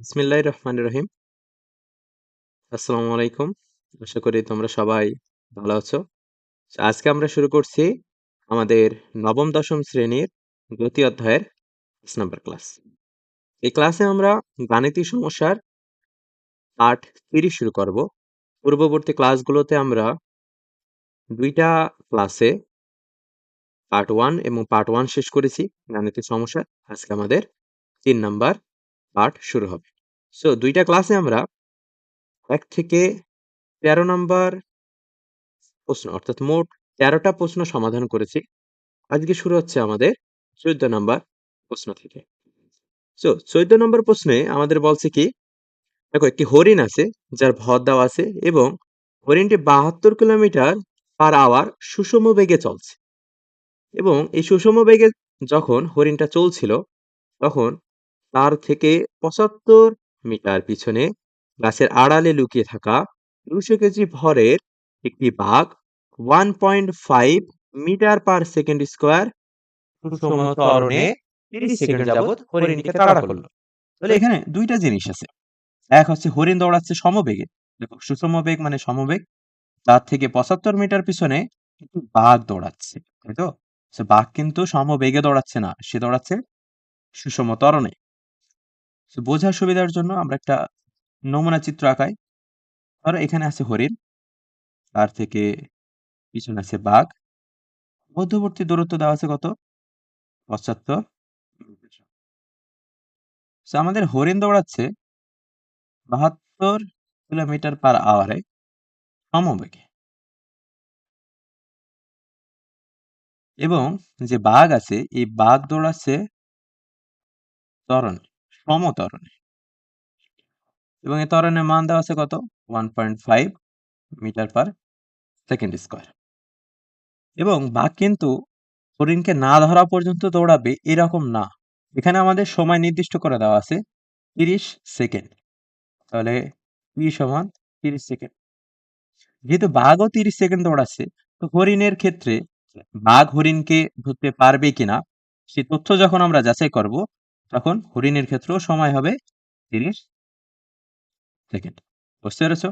বিসমিল্লাহির রহমানির রহিম। আসসালামু আলাইকুম। আশা করি তোমরা সবাই ভালো আছো। আজকে আমরা শুরু করছি আমাদের নবম, দশম শ্রেণির গতি অধ্যায়ের ৫ নাম্বার ক্লাস। এই ক্লাসে আমরা গাণিতিক সমস্যার পার্ট ৩০ শুরু করব। পূর্ববর্তী ক্লাসগুলোতে আমরা দুইটা ক্লাসে পার্ট ওয়ান এবং পার্ট ওয়ান শেষ করেছি গাণিতিক সমস্যা। আজকে আমাদের তিন নাম্বার পার্ট শুরু হবে। সো ২ টা ক্লাসে আমরা ১ থেকে ১৩ নাম্বার প্রশ্ন, অর্থাৎ মোট তেরোটা প্রশ্ন সমাধান করেছি। আজকে শুরু হচ্ছে আমাদের ১৪ নাম্বার প্রশ্ন থেকে। সো ১৪ নম্বর প্রশ্নে আমাদের বলছে কি, দেখো, একটি হরিণ আছে, যার ভর দেওয়া আছে এবং হরিণটি ৭২ কিলোমিটার পার আওয়ার সুষম বেগে চলছে এবং এই সুষম বেগে যখন হরিণটা চলছিল, তখন তার থেকে ৭৫ মিটার পিছনে গাছের আড়ালে লুকিয়ে থাকা দুশো কেজি ভরের একটি বাঘ 1.5 মিটার পার সেকেন্ড স্কোয়ার ত্বরণে ৩০ সেকেন্ড যাবত হরিণটিকে তাড়া করল। তাহলে এখানে দুইটা জিনিস আছে। এক হচ্ছে হরিণ দৌড়াচ্ছে সমবেগে। দেখো সুষম বেগ মানে সমবেগ। তার থেকে পঁচাত্তর মিটার পিছনে একটু বাঘ দৌড়াচ্ছে তাই তো? বাঘ কিন্তু সমবেগে দৌড়াচ্ছে না সে দৌড়াচ্ছে সুষম ত্বরণে So, বোঝার সুবিধার জন্য আমরা একটা নমুনা চিত্র আঁকাই। ধরো এখানে আছে হরিণ, তার থেকে পিছনে আছে বাঘ। মধ্যবর্তী দূরত্ব দেওয়া আছে কত? পঁচাত্তর। আমাদের হরিণ দৌড়াচ্ছে বাহাত্তর কিলোমিটার পার আওয়ারে সমবেগে। এবং যে বাঘ আছে, এই বাঘ দৌড়াচ্ছে ত্বরণে। সমত্বরণে এবং এই ত্বরণের মান দেওয়া আছে কত? One point five metre per second square. এবং বাঘ কিন্তু হরিণকে না ধরা পর্যন্ত দৌড়াবে এরকম না। এখানে আমাদের সময় নির্দিষ্ট করে দেওয়া আছে তিরিশ সেকেন্ড। তাহলে পি সমান তিরিশ সেকেন্ড। যেহেতু বাঘও তিরিশ সেকেন্ড দৌড়াচ্ছে, তো হরিণের ক্ষেত্রে বাঘ হরিণকে ধরতে পারবে কিনা, সে তথ্য যখন আমরা যাচাই করব তখন হরিণের ক্ষেত্রেও সময় হবে তিরিশ সেকেন্ড। বুঝতে পেরেছ?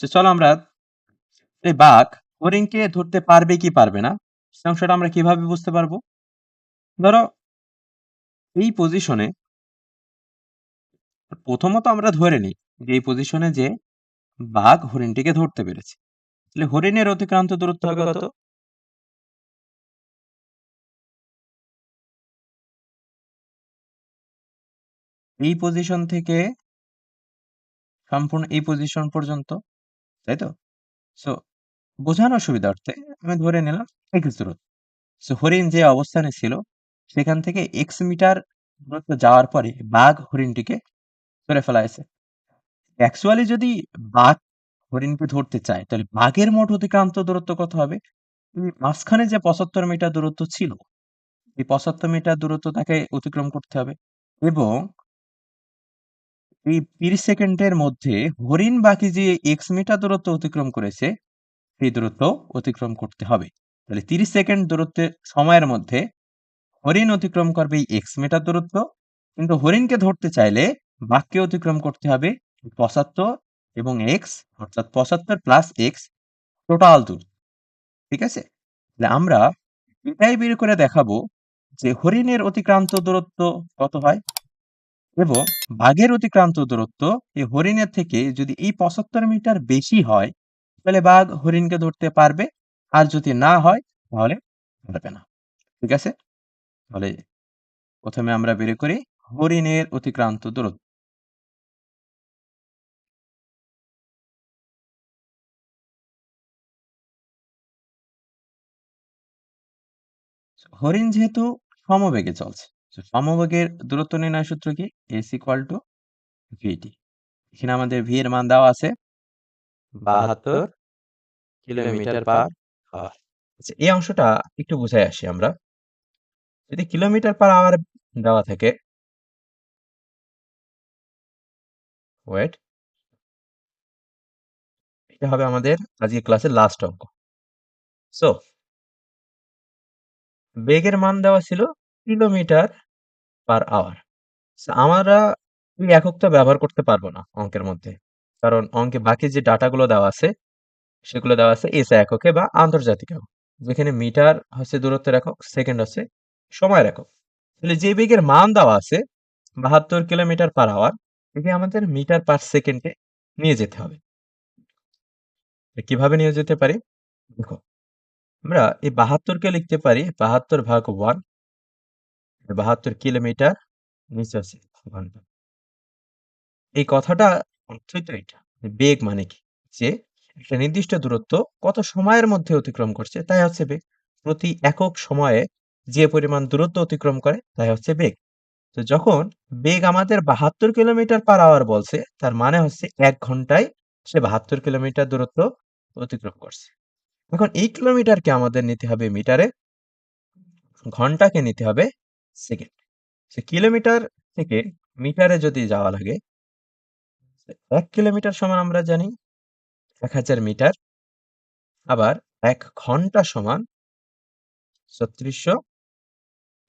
চলো আমরা এই বাঘ হরিণকে ধরতে পারবে কি পারবে না, সে অংশটা আমরা কীভাবে বুঝতে পারব? ধরো এই পজিশনে প্রথমত আমরা ধরে নিই যে এই পজিশনে যে বাঘ হরিণটিকে ধরতে পেরেছে। তাহলে হরিণের অতিক্রান্ত দূরত্ব হবে কত? এই পজিশন থেকে সম্পূর্ণ এই পজিশন পর্যন্ত, তাই তো? সো বোঝানোর সুবিধার্থে আমি ধরে নিলাম এক্স দূরত্ব। সো হরিণ যে অবস্থানে ছিল, সেখান থেকে এক্স মিটার দূরত্ব যাওয়ার পরে বাঘ হরিণটিকে ধরে ফেলা হয়েছে অ্যাকচুয়ালি যদি বাঘ হরিণকে ধরতে চায়, তাহলে বাঘের মোট অতিক্রান্ত দূরত্ব কত হবে? মাঝখানে যে পঁচাত্তর মিটার দূরত্ব ছিল, এই পঁচাত্তর মিটার দূরত্ব তাকে অতিক্রম করতে হবে। এবং এই তিরিশ সেকেন্ডের মধ্যে হরিণ বাকি যে এক্স মিটার দূরত্ব অতিক্রম করেছে, সেই দূরত্ব অতিক্রম করতে হবে। তাহলে তিরিশ সেকেন্ড দূরত্বের সময়ের মধ্যে হরিণ অতিক্রম করবে এক্স মিটার দূরত্ব, কিন্তু হরিণকে ধরতে চাইলে বাঘকে অতিক্রম করতে হবে পঁচাত্তর এবং এক্স অর্থাৎ পঁচাত্তর প্লাস এক্স টোটাল দূর ঠিক আছে? তাহলে আমরা এটাই বের করে দেখাবো যে হরিণের অতিক্রান্ত দূরত্ব কত হয়? এবং বাঘের অতিক্রান্ত দূরত্ব এই হরিণের থেকে যদি এই পঁচাত্তর মিটার বেশি হয়, তাহলে বাঘ হরিণকে ধরতে পারবে। আর যদি না হয়, তাহলে পারবে না। ঠিক আছে? তাহলে প্রথমে আমরা বের করি হরিণের অতিক্রান্ত দূরত্ব। হরিণ যেহেতু সমবেগে চলছে সমবেগের দূরত্ব নির্ণয় সূত্র কি? এস ইকুয়াল টু ভিটি এখানে আমাদের ভি এর মান দেওয়া আছে বাহাত্তর কিলোমিটার পার আওয়ার আচ্ছা এই অংশটা একটু বুঝাই আসি আমরা। যদি কিলোমিটার পার আওয়ার দেওয়া থাকে ওয়েট এটা হবে আমাদের আজকে ক্লাসের লাস্ট অঙ্ক। সো বেগের মান দেওয়া ছিল কিলোমিটার পার আওয়ার আমরা এই এককটা ব্যবহার করতে পারব না অঙ্কের মধ্যে। কারণ অঙ্কে বাকি যে ডাটাগুলো দেওয়া আছে, সেগুলো দেওয়া আছে এসআই এককে বা আন্তর্জাতিক একক। যেখানে মিটার হচ্ছে দূরত্বের একক, সেকেন্ড হচ্ছে সময়ের একক। তাহলে যে বেগের মান দেওয়া আছে, বাহাত্তর কিলোমিটার পার আওয়ার একে আমাদের মিটার পার সেকেন্ডে নিয়ে যেতে হবে। কীভাবে নিয়ে যেতে পারি? দেখো, আমরা এই বাহাত্তরকে লিখতে পারি, বাহাত্তর ভাগ ওয়ান বাহাত্তর কিলোমিটার নিচে আছে ঘণ্টা। এই কথাটা অর্থই তো এটা বেগ মানে কি? যে একটা নির্দিষ্ট দূরত্ব কত সময়ের মধ্যে অতিক্রম করছে, তাই হচ্ছে বেগ। প্রতি একক সময়ে যে পরিমাণ দূরত্ব অতিক্রম করে, তাই হচ্ছে বেগ। তো যখন বেগ আমাদের বাহাত্তর কিলোমিটার পার আওয়ার বলছে, তার মানে হচ্ছে এক ঘন্টায় সে বাহাত্তর কিলোমিটার দূরত্ব অতিক্রম করছে। এখন এই কিলোমিটারকে আমাদের নিতে হবে মিটারে, ঘন্টাকে নিতে হবে সেকেন্ড। সে কিলোমিটার থেকে মিটারে যদি যাওয়া লাগে এক কিলোমিটার সমান আমরা জানি এক হাজার মিটার আবার এক ঘণ্টা সমান ছত্রিশশো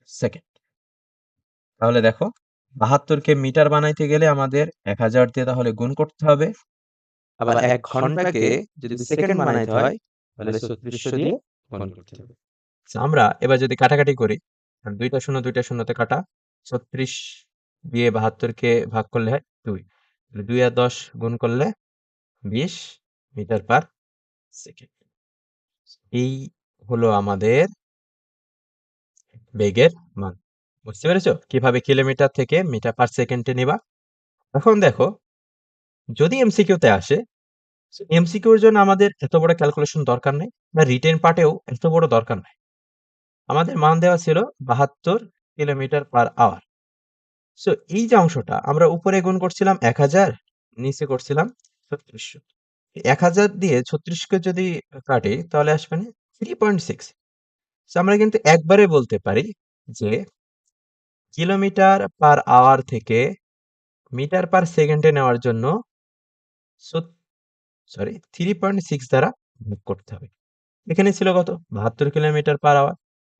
সেকেন্ড। তাহলে দেখো বাহাত্তরকে মিটার বানাইতে গেলে আমাদের এক হাজার দিয়ে তাহলে গুণ করতে হবে। আবার এক ঘন্টাকে যদি সেকেন্ড বানাইতে হয় তাহলে ছত্রিশশো দিয়ে গুণ করতে হবে। আচ্ছা, আমরা এবার যদি কাটাকাটি করি। আর দুইটা শূন্য, দুইটা শূন্যতে কাটা। ছত্রিশ দিয়ে বাহাত্তরকে ভাগ করলে হয় দুই। দুই আর দশ গুণ করলে বিশ মিটার পার সেকেন্ড। এই হলো আমাদের বেগের মান। বুঝতে পেরেছ? কীভাবে কিলোমিটার থেকে মিটার পার সেকেন্ডে নিবা? এখন দেখো, যদি এমসিকিউতে আসে, এমসিকিউর জন্য আমাদের এত বড় ক্যালকুলেশন দরকার নেই। বা রিটেন পার্টেও এত বড় দরকার নাই। আমাদের মান দেওয়া ছিল বাহাত্তর কিলোমিটার পার আওয়ার সো এই যে অংশটা আমরা উপরে গুণ করছিলাম এক হাজার, নিচে করছিলাম ছত্রিশশো। এক হাজার দিয়ে ছত্রিশকে যদি কাটি, তাহলে আসবে না থ্রি পয়েন্ট সিক্স আমরা কিন্তু একবারে বলতে পারি যে কিলোমিটার পার আওয়ার থেকে মিটার পার সেকেন্ডে নেওয়ার জন্য সরি থ্রি পয়েন্ট সিক্স দ্বারা ভাগ করতে হবে। এখানে ছিল কত? বাহাত্তর কিলোমিটার পার আওয়ার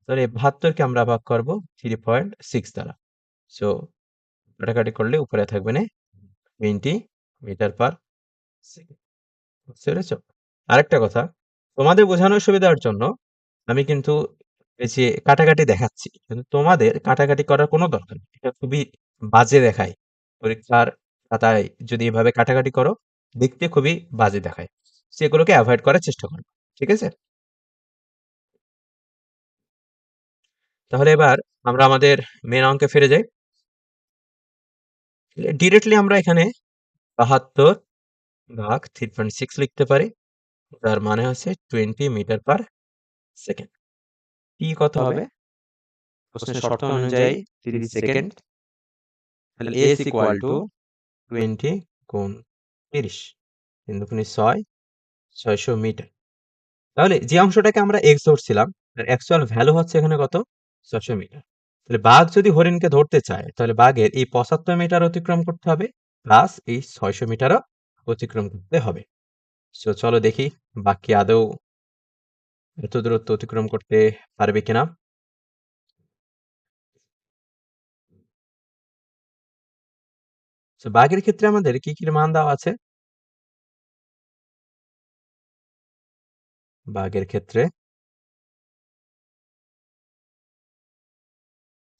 তাহলে বাহাত্তরকে আমরা ভাগ করব থ্রি পয়েন্ট সিক্স দ্বারা। সো কাটাকাটি করলে উপরে থাকবে না টোয়েন্টি মিটার পার সেকেন্ড বুঝতে আরেকটা কথা, তোমাদের বোঝানোর সুবিধার জন্য আমি কিন্তু যে কাটাকাটি দেখাচ্ছি, কিন্তু তোমাদের কাটাকাটি করার কোনো দরকার নেই। এটা খুবই বাজে দেখায়। পরীক্ষার খাতায় যদি এভাবে কাটাকাটি করো, দেখতে খুবই বাজে দেখায়। সেগুলোকে অ্যাভয়েড করার চেষ্টা করো ঠিক আছে? তাহলে এবার আমরা আমাদের মেন অঙ্কে ফিরে যাই। ডিরেক্টলি আমরা এখানে বাহাত্তর ভাগ থ্রি পয়েন্ট সিক্স লিখতে পারি তার মানে হচ্ছে twenty metre per second T কত হবে? তাহলে টু টোয়েন্টি তিরিশ। ছয়, ছয়শো মিটার তাহলে যে অংশটাকে আমরা এক্স ধরছিলাম ভ্যালু হচ্ছে এখানে কত? ছয়শো মিটার তাহলে বাঘ যদি হরিণকে ধরতে চায়, তাহলে বাঘের এই পঁচাত্তর মিটার অতিক্রম করতে হবে প্লাস এই ছয়শো মিটারও অতিক্রম করতে হবে। সো চলো দেখি বাকি আদৌ এত দূরত্ব অতিক্রম করতে পারবে কিনা। তো বাঘের ক্ষেত্রে আমাদের কি কি মান দেওয়া আছে? বাঘের ক্ষেত্রে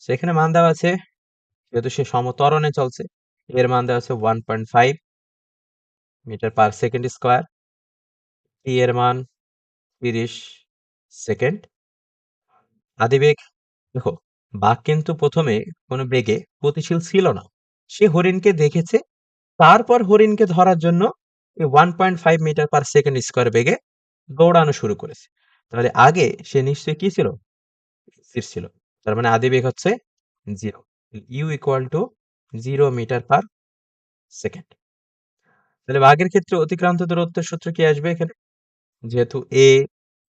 সেখানে মান দেওয়া আছে, যেহেতু সে সমতরণে চলছে, এর মান দেওয়া আছে one point five metre per second square T এর মান তিরিশ সেকেন্ড আদিবেগ, দেখো, বাঘ কিন্তু প্রথমে কোনো বেগে গতিশীল ছিল না। সে হরিণকে দেখেছে, তারপর হরিণকে ধরার জন্য one point five metre per second square বেগে দৌড়ানো শুরু করেছে। তাহলে আগে সে নিশ্চয়ই কি ছিল? স্থির ছিল। তার মানে আদি বেগ হচ্ছে zero U equal to zero metre per second তাহলে বাঘের ক্ষেত্রে অতিক্রান্ত দূরত্বের সূত্র কি আসবে এখানে? যেহেতু এ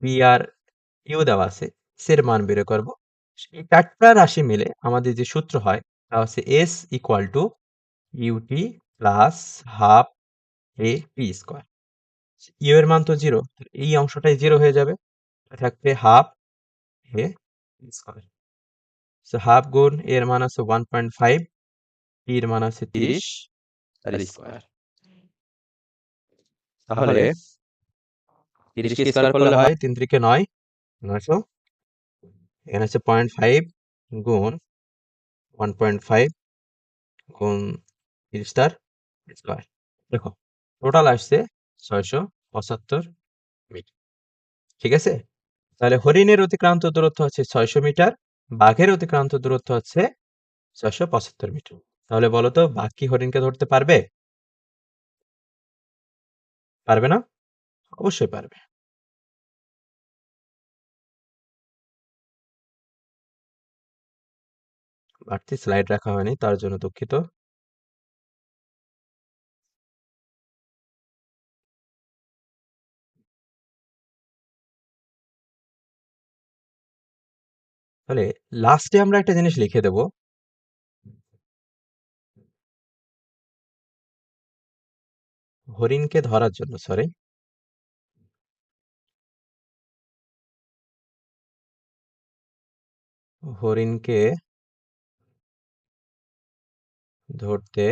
বি আর ইউ দেওয়া আছে সের মান বের করব। এই চারটা রাশি মিলে আমাদের যে সূত্র হয়, তা হচ্ছে S equal to U T plus half A P square U এর মান তো জিরো এই অংশটাই জিরো হয়ে যাবে। থাকবে half A square so half গুণ এ এর মান আছে ওয়ান পয়েন্ট ফাইভ টির মান আছে তিরিশ তার স্কোয়ার তাহলে তিরিশকে স্কোয়ার করলে হয় তিন তিরিকে নয় নয়শো এখানে আছে পয়েন্ট ফাইভ গুণ ওয়ান পয়েন্ট ফাইভ গুণ তিরিশ তার স্কোয়ার দেখো টোটাল আসছে ছয়শো পঁচাত্তর মিটার ঠিক আছে? তাহলে হরিণের অতিক্রান্ত দূরত্ব হচ্ছে ছয়শো মিটার বাঘের অতিক্রান্ত দূরত্ব হচ্ছে ছয়শো পঁচাত্তর মিটার। তাহলে বলো তো বাঘ কি হরিণকে ধরতে পারবে? পারবে না? অবশ্যই পারবে। বাড়তি স্লাইড রাখা হয়নি, তার জন্য দুঃখিত। তাহলে লাস্টে আমরা একটা জিনিস লিখে দেব। হরিণকে ধরার জন্য সরি হরিণকে ধরতে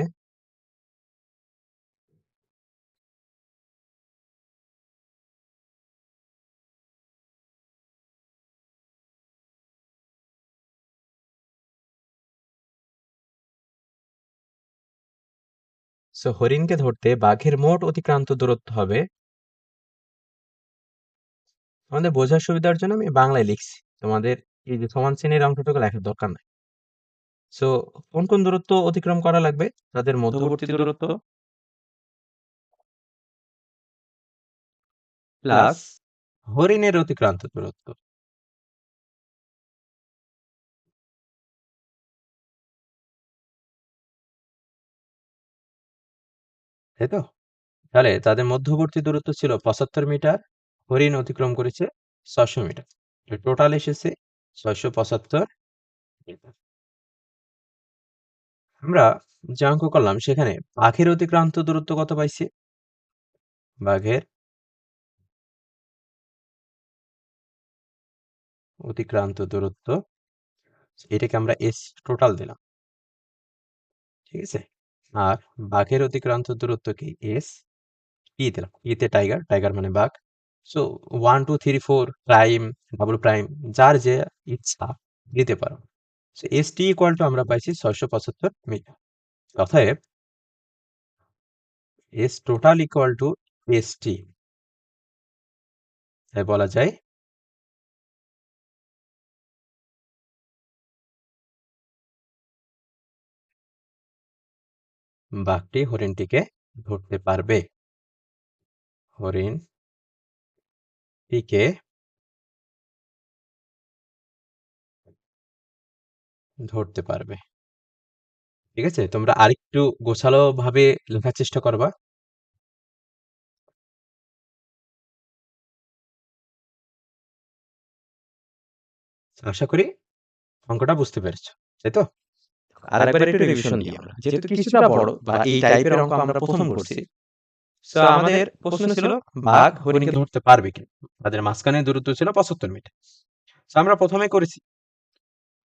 সো হরিণকে ধরতে বাঘের মোট অতিক্রান্ত দূরত্ব হবে তোমাদের বোঝার সুবিধার জন্য আমি বাংলায় লিখছি। তোমাদের এই যে সমান শ্রেণির অঙ্কটুকু লেখার দরকার নাই। সো কোন কোন দূরত্ব অতিক্রম করা লাগবে? তাদের মধ্যবর্তী দূরত্ব প্লাস হরিণের অতিক্রান্ত দূরত্ব। তাই তো? তাহলে তাদের মধ্যবর্তী দূরত্ব ছিল পঁচাত্তর মিটার, হরিণ অতিক্রম করেছে ছয়শো মিটার। টোটাল এসেছে ছয়শো পঁচাত্তর মিটার। আমরা যে অঙ্ক করলাম, সেখানে বাঘের অতিক্রান্ত দূরত্ব কত পাইছি? বাঘের অতিক্রান্ত দূরত্ব, এটাকে আমরা এস টোটাল দিলাম। ঠিক আছে? আর বাঘের অতিক্রান্ত দূরত্ব কি? এস পি দিলাম। পিতে টাইগার টাইগার মানে বাঘ। So one two three four prime double prime যার যে ইচ্ছা দিতে পারো। So S T equal to আমরা পাইছি ছয়শো পঁচাত্তর মিটার অতএব S total equal to S T তাই বলা যায় বাঘটি হরিণটিকে ধরতে পারবে। হরিণটিকে ধরতে পারবে। ঠিক আছে, তোমরা আরেকটু গোছালো ভাবে লেখার চেষ্টা করবা। আশা করি অঙ্কটা বুঝতে পেরেছ, তাই তো? আরেকবার একটু রিভিশন দিই আমরা যেহেতু কিছুটা বড় বা এই টাইপের অঙ্ক আমরা প্রথম করছি। তো আমাদের প্রশ্ন ছিল বাঘ হরিণকে ধরতে পারবে কি তাদের মাঝখানে দূরত্ব ছিল পঁচাত্তর মিটার। তো আমরা প্রথমে করেছি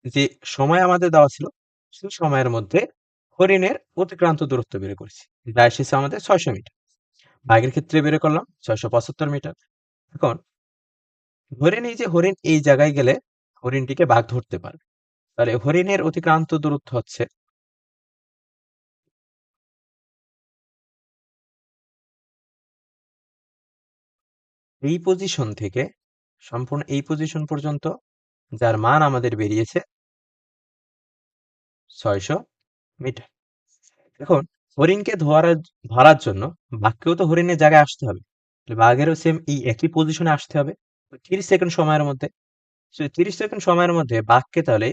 যে সময় আমাদের দেওয়া ছিল সেই সময়ের মধ্যে হরিণের অতিক্রান্ত দূরত্ব বের করেছি। যা এসেছে আমাদের ছয়শো মিটার। বাঘের ক্ষেত্রে বের করলাম ছয়শো পঁচাত্তর মিটার। এখন ধরে নিই যে হরিণ এই জায়গায় গেলে হরিণটিকে বাঘ ধরতে পারবে। তাহলে হরিণের অতিক্রান্ত দূরত্ব হচ্ছে। এই পজিশন থেকে, সম্পূর্ণ এই পজিশন পর্যন্ত, যার মান আমাদের বেরিয়েছে ছয়শো মিটার। এখন হরিণকে ধরার ধরার জন্য বাঘকেও তো হরিণের জায়গায় আসতে হবে। বাঘেরও সেম এই একই পজিশনে আসতে হবে। তিরিশ সেকেন্ড সময়ের মধ্যে তিরিশ সেকেন্ড সময়ের মধ্যে বাঘকে তাহলে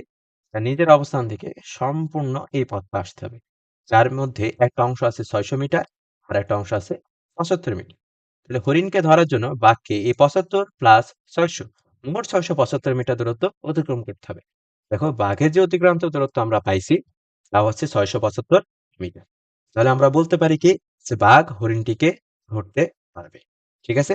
নিজের অবস্থান থেকে সম্পূর্ণ এই পথটা আসতে হবে। যার মধ্যে একটা অংশ আছে ছয়শো মিটার আর একটা অংশ আছে পঁচাত্তর মিটার। তাহলে হরিণকে ধরার জন্য বাঘকে এই পঁচাত্তর প্লাস ছয়শো, মোট ছয়শো পঁচাত্তর মিটার দূরত্ব অতিক্রম করতে হবে। দেখো, বাঘের যে অতিক্রান্ত দূরত্ব আমরা পাইছি তা হচ্ছে ছয়শো পঁচাত্তর মিটার। তাহলে আমরা বলতে পারি কি? যে বাঘ হরিণটিকে ধরতে পারবে। ঠিক আছে?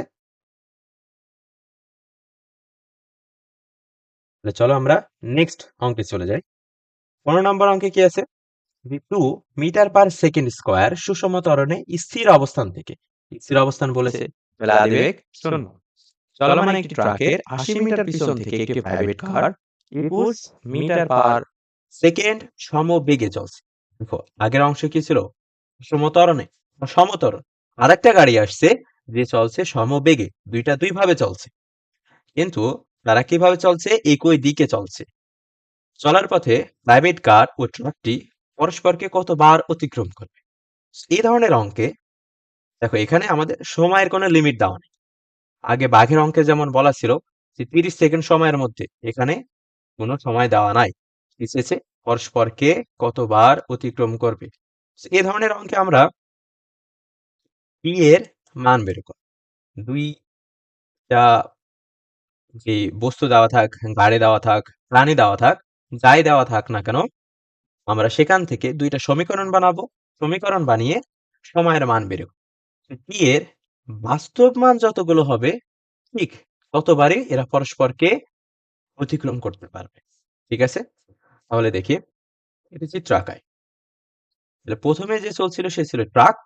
তাহলে চলো আমরা নেক্সট অঙ্কে চলে যাই। পনেরো নম্বর অঙ্কে কি আছে? Two metre per second square সুষম ত্বরণে স্থির অবস্থান থেকে। স্থির অবস্থান বলেছে আদিবেগ শূন্য চলমান একটি ট্রাকের আশি মিটার পিছন থেকে একটি প্রাইভেট কার একুশ মিটার পার সেকেন্ড সমবেগে চলছে। দেখো আগের অংশ কি ছিল? সমতরণে সমতরণ আরেকটা গাড়ি আসছে যে চলছে সমবেগে দুইটা দুই ভাবে চলছে। কিন্তু তারা কীভাবে চলছে? একই দিকে চলছে। চলার পথে প্রাইভেট কার ও ট্রাকটি পরস্পরকে কতবার অতিক্রম করবে? এই ধরনের অঙ্কে দেখো, এখানে আমাদের সময়ের কোনো লিমিট দেওয়া নেই। আগে বাঘের অঙ্কে যেমন বলা ছিল যে তিরিশ সেকেন্ড সময়ের মধ্যে এখানে কোনো সময় দেওয়া নাই। এসেছে পরস্পরকে কতবার অতিক্রম করবে? এ ধরনের অঙ্কে আমরা পি এর মান বের করি। দুইটা যে বস্তু দেওয়া থাক, গাড়ি দেওয়া থাক, প্রাণী দেওয়া থাক, যাই দেওয়া থাক না কেন, আমরা সেখান থেকে দুইটা সমীকরণ বানাবো। সমীকরণ বানিয়ে সময়ের মান বের পি এর বাস্তব মান যতগুলো হবে, ঠিক ততবারই এরা পরস্পরকে অতিক্রম করতে পারবে। ঠিক আছে? তাহলে দেখি, এটা চিত্র আঁকায় প্রথমে যে চলছিল, সে ছিল ট্রাক।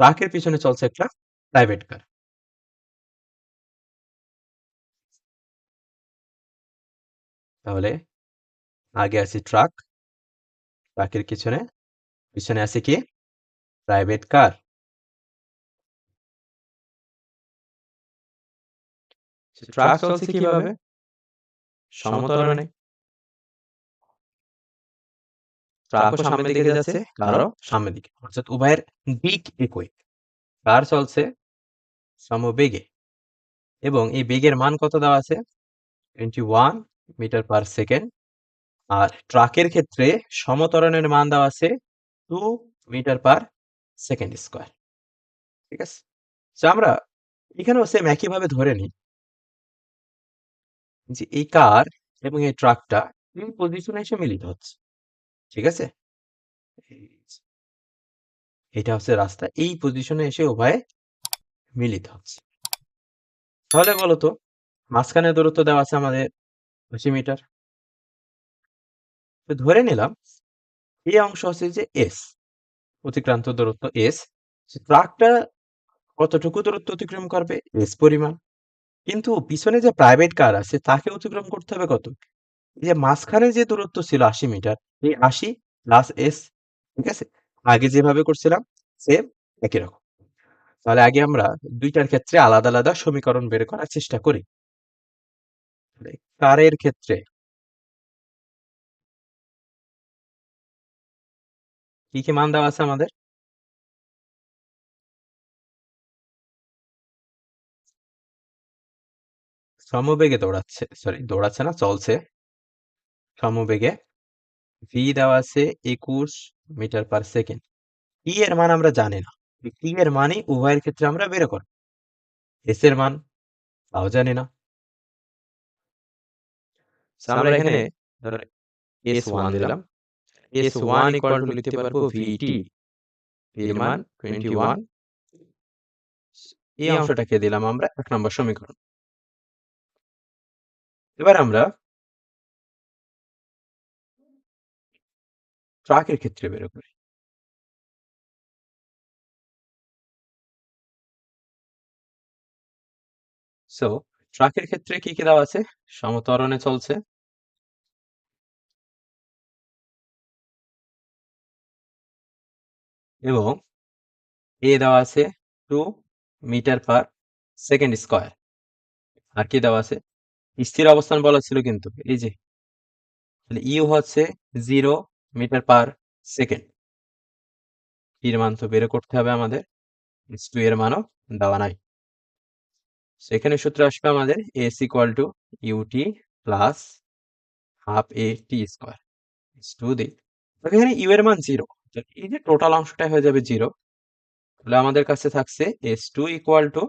ট্রাকের পিছনে চলছে একটা প্রাইভেট কার। তাহলে আগে আছে ট্রাক ট্রাকের পিছনে পিছনে আছে কি? প্রাইভেট কার ট্রাক চলছে কীভাবে? সমতরণে ট্রাকও সামনের দিকে যাচ্ছে কারও সামনের দিকে। অর্থাৎ উভয়ের দিক একই। কার চলছে সমবেগে এবং এই বেগের মান কত দেওয়া আছে? Twenty one metre per second. আর ট্রাকের ক্ষেত্রে সমতরণের মান দেওয়া আছে two metre per second square. ঠিক আছে? আমরা এখানেও সেম একইভাবে ধরে নিই যে এই কার এবং এই ট্রাকটা এই পজিশনে এসে মিলিত হচ্ছে। ঠিক আছে? এটা হচ্ছে রাস্তা, এই পজিশনে এসে উভয়ে মিলিত হচ্ছে। তাহলে বলো তো, মাঝখানে দূরত্ব দেওয়া আছে আমাদের আশি মিটার। তো ধরে নিলাম, এই অংশ হচ্ছে যে এস অতিক্রান্ত দূরত্ব এস ট্রাকটা কতটুকু দূরত্ব অতিক্রম করবে? এস পরিমাণ। কিন্তু পিছনে যে প্রাইভেট কার আছে, তাকে অতিক্রম করতে হবে কত? যে মাঝখানে যে দূরত্ব ছিল আশি মিটার, এই আশি প্লাস এস ঠিক আছে? আগে যেভাবে করছিলাম সেম একই রকম। তাহলে আগে আমরা দুইটার ক্ষেত্রে আলাদা আলাদা সমীকরণ বের করার চেষ্টা করি। কারের ক্ষেত্রে। কি কি মান দেওয়া আছে আমাদের? সমবেগে দৌড়াচ্ছে সরি দৌড়াচ্ছে না, চলছে। সমবেগে ভি দেওয়া আছে একুশ মিটার পার সেকেন্ড। ই এর মান আমরা জানি না। টি এর মানই উভয়ের ক্ষেত্রে আমরা বের করব। এস এর মান, তাও জানি না। আমরা এখানে ধরো এস ওয়ান দিলাম। এস ওয়ান ইকুয়াল টু লিখতে পারব ভিটি এর মান টোয়েন্টি ওয়ান এই অংশটাকে দিলাম আমরা এক নম্বর সমীকরণ। এবার আমরা ট্রাকের ক্ষেত্রে বের করি। সো ট্রাকের ক্ষেত্রে কি কি দেওয়া আছে? সমতরণে চলছে। এবং এ দেওয়া আছে two metre per second square আর কি দেওয়া আছে? স্থির অবস্থান বলা ছিল কিন্তু, এই যে। তাহলে ইউ হচ্ছে জিরো মিটার পার সেকেন্ড এর মান তো বের করতে হবে আমাদের। এস টু এর মানও দেওয়া নাই। সেখানে সূত্র আসবে আমাদের S equal to U T plus half A T square two দিই এখানে ইউ এর মান জিরো এই যে টোটাল অংশটা হয়ে যাবে জিরো তাহলে আমাদের কাছে থাকছে S two equal to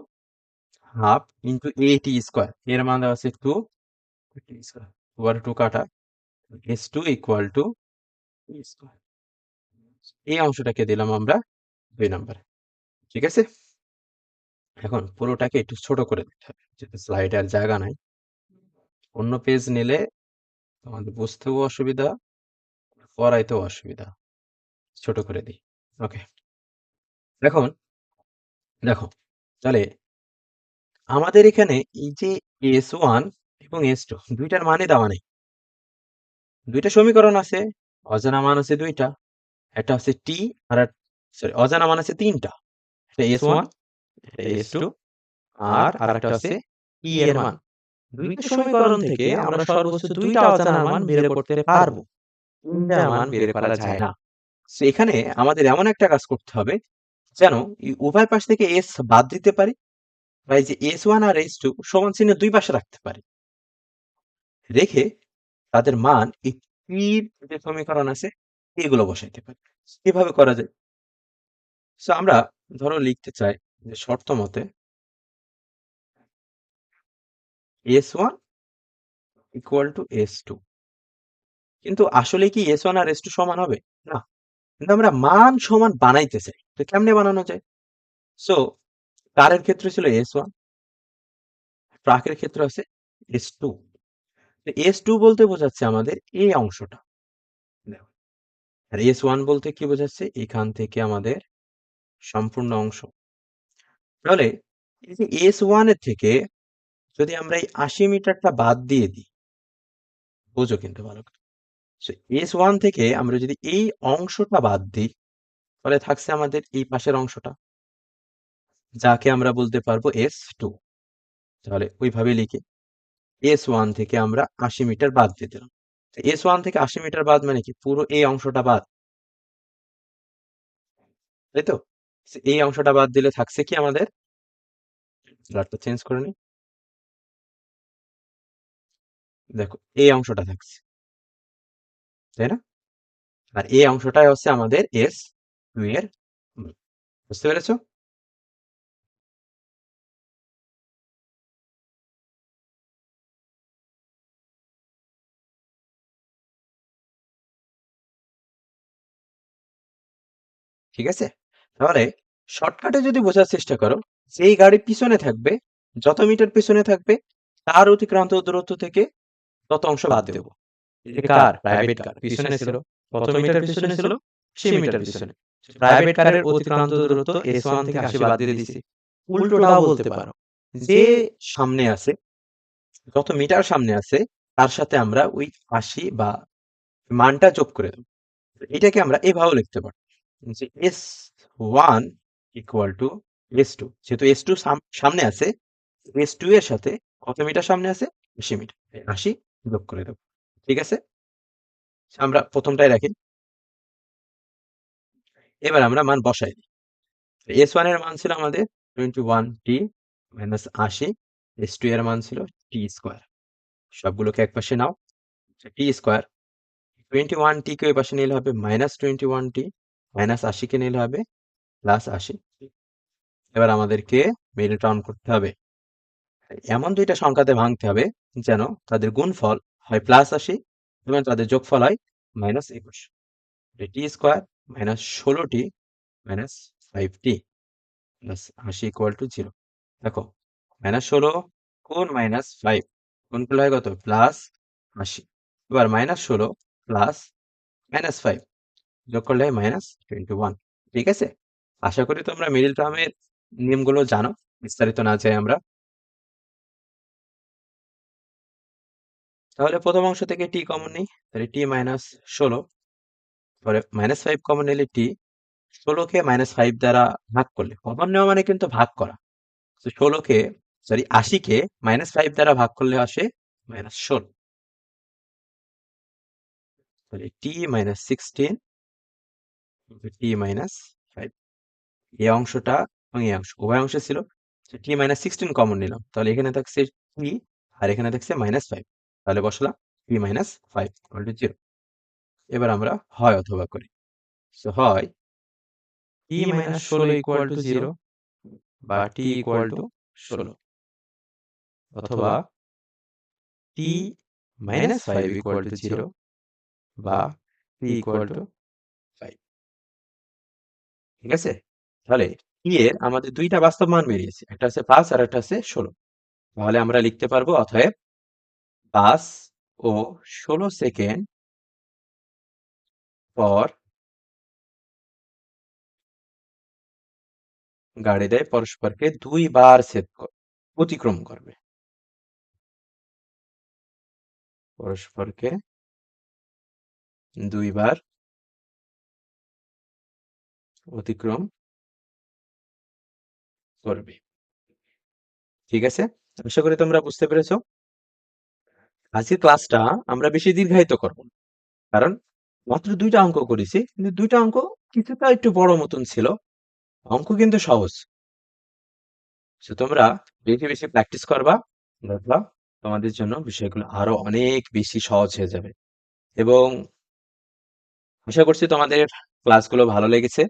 half into A T square এর মান দেওয়া আছে টু স্কোয়ার টু কাটা। S two equal to square এই অংশটাকে দিলাম আমরা দুই নম্বরে। ঠিক আছে? এখন পুরোটাকে একটু ছোট করে দিতে হবে। যেহেতু স্লাইডে আর জায়গা নাই। অন্য পেজ নিলে তোমাদের বুঝতেও অসুবিধা, পড়াইতেও অসুবিধা। ছোট করে দিই। ওকে এখন দেখো, তাহলে আমাদের এখানে এই যে এস ওয়ান এবং এস টু দুইটার মানে দেওয়া নেই। দুইটা সমীকরণ আছে, অজানা মান আছে দুইটা। একটা হচ্ছে টি আর সরি অজানা মান আছে তিনটা। এস ওয়ান এস টু আর আরেকটা হচ্ছে ই এর মান। দুইটা সমীকরণ থেকে আমরা সর্বোচ্চ দুইটা অজানার মান বের করতে পারব। তিনটা মান বের করা যায় না। তো এখানে আমাদের এমন একটা কাজ করতে হবে যেন উভয় পাশ থেকে এস বাদ দিতে পারি বা এই যে এস ওয়ান আর এস টু সমান চিহ্ন দুই পাশে রাখতে পারি। রেখে তাদের মান এই টির যে সমীকরণ আছে এগুলো বসাইতে পারি। কীভাবে করা যায়। তো আমরা ধরো লিখতে চাই যে শর্ত মতে S one equal to S two কিন্তু আসলে কি এস ওয়ান আর এস টু সমান হবে? না। কিন্তু আমরা মান সমান বানাইতে চাই। তো কেমনে বানানো যায়? সো কারের ক্ষেত্রে ছিল এস ওয়ান ট্রাকের ক্ষেত্রে আছে এস টু এস টু বলতে বোঝাচ্ছে আমাদের এই অংশটা। আর এস ওয়ান বলতে কি বোঝাচ্ছে? এখান থেকে আমাদের সম্পূর্ণ অংশ। তাহলে এই যে এস ওয়ানের থেকে যদি আমরা এই আশি মিটারটা বাদ দিয়ে দিই, বোঝো কিন্তু ভালো করে। এস ওয়ান থেকে আমরা যদি এই অংশটা বাদ দিই, তাহলে থাকছে আমাদের এই পাশের অংশটা, যাকে আমরা বলতে পারব এস টু তাহলে ওইভাবে লিখে এস ওয়ান থেকে আমরা আশি মিটার বাদ দিয়ে দিলাম। এস ওয়ান থেকে আশি মিটার বাদ মানে কি? পুরো এই অংশটা বাদ। তাই তো? এই অংশটা বাদ দিলে থাকছে কি আমাদের? কালারটা চেঞ্জ করে নি দেখো, এই অংশটা থাকছে। তাই না? আর এই অংশটাই হচ্ছে আমাদের এস টু এর বুঝতে পেরেছ? ঠিক আছে? তাহলে শর্টকাটে যদি বোঝার চেষ্টা করো, যেই গাড়ি পিছনে থাকবে, যত মিটার পিছনে থাকবে, তার অতিক্রান্ত দূরত্ব থেকে তত অংশ বাদ দেব। কার প্রাইভেট কার পিছনে ছিল, কত মিটার পিছনে ছিল? মিটার পিছনে। প্রাইভেট কারের অতিক্রান্ত দূরত্ব এস ওয়ান থেকে বাদ দিয়ে দিছি। উল্টোটাও বলতে পারো। যে সামনে আছে, যত মিটার সামনে আছে, তার সাথে আমরা ওই আশি বা মানটা যোগ করে দেবো। এটাকে আমরা এভাবেও লিখতে পারি। যে S one equal to S two যেহেতু এস টু সামনে আছে এস টু এর সাথে কত মিটার সামনে আছে? আশি মিটার। আশি যোগ করে দেবো। ঠিক আছে? আমরা প্রথমটাই রাখি। এবার আমরা মান বসাই। দিই এস ওয়ানের মান ছিল আমাদের টোয়েন্টি ওয়ান টি মাইনাস আশি। এস টু এর মান ছিল টি স্কোয়ার সবগুলোকে এক পাশে নাও। T square twenty one T কে ওই পাশে নিলে হবে minus twenty one T minus আশিকে নিলে হবে প্লাস আশি। এবার আমাদেরকে মিডল টার্ম করতে হবে। এমন দুইটা সংখ্যাতে ভাঙতে হবে যেন তাদের গুণফল হয় প্লাস আশি এবং তাদের যোগফল হয় মাইনাস একুশ। টি স্কোয়ার মাইনাস ষোলো T minus five T plus আশি ইকুয়াল টু জিরো দেখো মাইনাস ষোলো কোন মাইনাস ফাইভ কোন করলে হয় কত? প্লাস আশি। এবার মাইনাস ষোলো প্লাস মাইনাস ফাইভ যোগ করলে হয় মাইনাস টোয়েন্টি ওয়ান ঠিক আছে? আশা করি তোমরা মিডিল টার্মের নিয়মগুলো জানো, বিস্তারিত না যাই আমরা। তাহলে প্রথম অংশ থেকে টি কমন নেই তাহলে t-16 মাইনাস ফাইভ কমন নিলে টি ১৬ কে ফাইভ দ্বারা ভাগ করলে কমন নেওয়া মানে কিন্তু ভাগ করা। তো ১৬ কে সরি ৮০ কে ফাইভ দ্বারা ভাগ করলে আসে -১৬। তাহলে সিক্সটিন টি t-5 এই অংশটা এবং এই অংশ উভয় অংশ ছিল। টি মাইনাস সিক্সটিন কমন নিলাম। তাহলে এখানে থাকছে টি আর এখানে থাকছে মাইনাস ফাইভ তাহলে বসলাম T minus five equal to zero এবার আমরা হয় অথবা করি। সো হয় টি মাইনাস ষোলো ইকুয়াল টু জিরো বা টি ইকুয়াল টু ষোলো। অথবা T minus five equal to zero বা টি ইকুয়াল টু ফাইভ ঠিক আছে? তাহলে ই এর আমাদের দুইটা বাস্তব মান বেরিয়েছে, একটা হচ্ছে পাঁচ আর একটা হচ্ছে ষোলো। তাহলে আমরা লিখতে পারব অতএব পাঁচ ও ষোলো সেকেন্ড পর গাড়ি দেয় পরস্পরকে দুইবার ছেদ অতিক্রম করবে। পরস্পরকে দুইবার অতিক্রম করবে। ঠিক আছে? আশা করি তোমরা বুঝতে পেরেছ। আজকে ক্লাসটা আমরা বেশি দীর্ঘায়িত করব কারণ মাত্র দুইটা অঙ্ক করেছি, কিন্তু দুইটা অঙ্ক কিছুটা একটু বড় মতন ছিল। অঙ্ক কিন্তু সহজ। তো তোমরা বেশি বেশি প্র্যাকটিস করবা, দেখবা তোমাদের জন্য বিষয়গুলো আরও অনেক বেশি সহজ হয়ে যাবে। এবং আশা করছি তোমাদের ক্লাসগুলো ভালো লেগেছে।